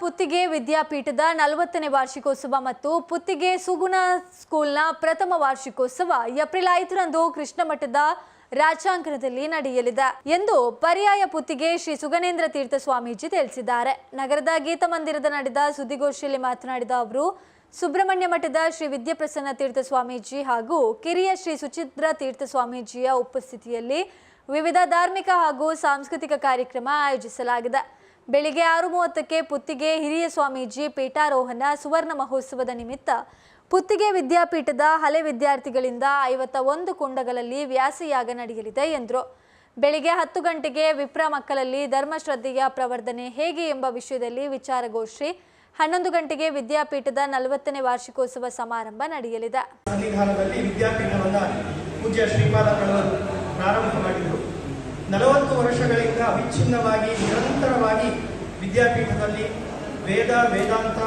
ಪುತ್ತಿಗೆ ವಿದ್ಯಾಪೀಠದ ನಲವತ್ತನೇ ವಾರ್ಷಿಕೋತ್ಸವ ಮತ್ತು ಪುತ್ತಿಗೆ ಸುಗುಣ ಸ್ಕೂಲ್ನ ಪ್ರಥಮ ವಾರ್ಷಿಕೋತ್ಸವ ಏಪ್ರಿಲ್ ಐದರಂದು ಕೃಷ್ಣ ಮಠದ ರಾಜಾಂಗಣದಲ್ಲಿ ನಡೆಯಲಿದೆ ಎಂದು ಪರ್ಯಾಯ ಪುತ್ತಿಗೆ ಶ್ರೀ ಸುಗನೇಂದ್ರ ತೀರ್ಥ ಸ್ವಾಮೀಜಿ ತಿಳಿಸಿದ್ದಾರೆ. ನಗರದ ಗೀತ ಮಂದಿರದ ನಡೆದ ಸುದ್ದಿಗೋಷ್ಠಿಯಲ್ಲಿ ಮಾತನಾಡಿದ ಅವರು, ಸುಬ್ರಹ್ಮಣ್ಯ ಮಠದ ಶ್ರೀ ವಿದ್ಯಾಪ್ರಸನ್ನ ತೀರ್ಥ ಸ್ವಾಮೀಜಿ ಹಾಗೂ ಕಿರಿಯ ಶ್ರೀ ಸುಚಿತ್ರ ತೀರ್ಥ ಸ್ವಾಮೀಜಿಯ ಉಪಸ್ಥಿತಿಯಲ್ಲಿ ವಿವಿಧ ಧಾರ್ಮಿಕ ಹಾಗೂ ಸಾಂಸ್ಕೃತಿಕ ಕಾರ್ಯಕ್ರಮ ಆಯೋಜಿಸಲಾಗಿದೆ. ಬೆಳಿಗ್ಗೆ ಆರು ಮೂವತ್ತಕ್ಕೆ ಪುತ್ತಿಗೆ ಹಿರಿಯ ಸ್ವಾಮೀಜಿ ಪೀಠಾರೋಹಣ ಸುವರ್ಣ ಮಹೋತ್ಸವದ ನಿಮಿತ್ತ ಪುತ್ತಿಗೆ ವಿದ್ಯಾಪೀಠದ ಹಳೆ ವಿದ್ಯಾರ್ಥಿಗಳಿಂದ ಐವತ್ತ ಒಂದು ಕುಂಡಗಳಲ್ಲಿ ವ್ಯಾಸಯಾಗ ನಡೆಯಲಿದೆ ಎಂದರು. ಬೆಳಿಗ್ಗೆ ಹತ್ತು ಗಂಟೆಗೆ ವಿಪ್ರ ಮಕ್ಕಳಲ್ಲಿ ಧರ್ಮಶ್ರದ್ಧೆಯ ಪ್ರವರ್ಧನೆ ಹೇಗೆ ಎಂಬ ವಿಷಯದಲ್ಲಿ ವಿಚಾರಗೋಷ್ಠಿ, ಹನ್ನೊಂದು ಗಂಟೆಗೆ ವಿದ್ಯಾಪೀಠದ ನಲವತ್ತನೇ ವಾರ್ಷಿಕೋತ್ಸವ ಸಮಾರಂಭ ನಡೆಯಲಿದೆ. ಸನ್ನಿಧಾನದಲ್ಲಿ ಪೂಜ್ಯ ಶ್ರೀಪಾದ ಪ್ರಾರಂಭ ಮಾಡಿದರು. ನಲವತ್ತು ವರ್ಷಗಳಿಂದ ಅವಿಚ್ಛಿನ್ನವಾಗಿ ನಿರಂತರವಾಗಿ ವಿದ್ಯಾಪೀಠದಲ್ಲಿ ವೇದ, ವೇದಾಂತ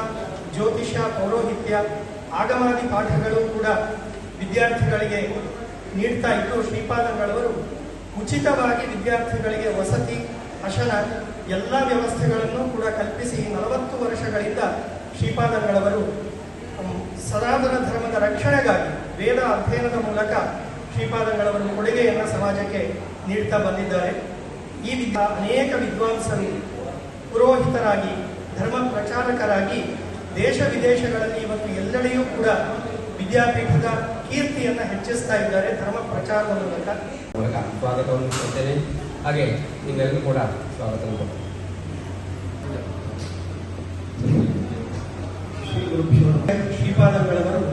ಜ್ಯೋತಿಷ ಪೌರೋಹಿತ್ಯ ಆಗಮಾದಿ ಪಾಠಗಳು ಕೂಡ ವಿದ್ಯಾರ್ಥಿಗಳಿಗೆ ನೀಡ್ತಾ ಇದ್ದು ಶ್ರೀಪಾದಂಗಳವರು ಉಚಿತವಾಗಿ ವಿದ್ಯಾರ್ಥಿಗಳಿಗೆ ವಸತಿ, ಅಶನ ಎಲ್ಲ ವ್ಯವಸ್ಥೆಗಳನ್ನು ಕೂಡ ಕಲ್ಪಿಸಿ ನಲವತ್ತು ವರ್ಷಗಳಿಂದ ಶ್ರೀಪಾದಂಗಳವರು ಸನಾತನ ಧರ್ಮದ ರಕ್ಷಣೆಗಾಗಿ ವೇದ ಅಧ್ಯಯನದ ಮೂಲಕ ಶ್ರೀಪಾದಂಗಳವರು ಕೊಡುಗೆಯನ್ನು ಸಮಾಜಕ್ಕೆ ನೀಡ್ತಾ ಬಂದಿದ್ದಾರೆ. ಈ ವಿಧ ಅನೇಕ ವಿದ್ವಾಂಸರು ಪುರೋಹಿತರಾಗಿ ಧರ್ಮ ಪ್ರಚಾರಕರಾಗಿ ದೇಶ ವಿದೇಶಗಳಲ್ಲಿ ಇವತ್ತು ಎಲ್ಲೆಡೆಯೂ ಕೂಡ ವಿದ್ಯಾಪೀಠದ ಕೀರ್ತಿಯನ್ನು ಹೆಚ್ಚಿಸ್ತಾ ಇದ್ದಾರೆ ಧರ್ಮ ಪ್ರಚಾರದ ಮೂಲಕ. ಮೂಲಕ ಸ್ವಾಗತವನ್ನು ಕೊಡ್ತೇನೆ. ಹಾಗೆ ನಿಮ್ಮೆಲ್ಲರಿಗೂ ಕೂಡ ಸ್ವಾಗತವನ್ನು ಕೊಡ್ತೇನೆ. ಶ್ರೀಪಾದಂಗಳವರು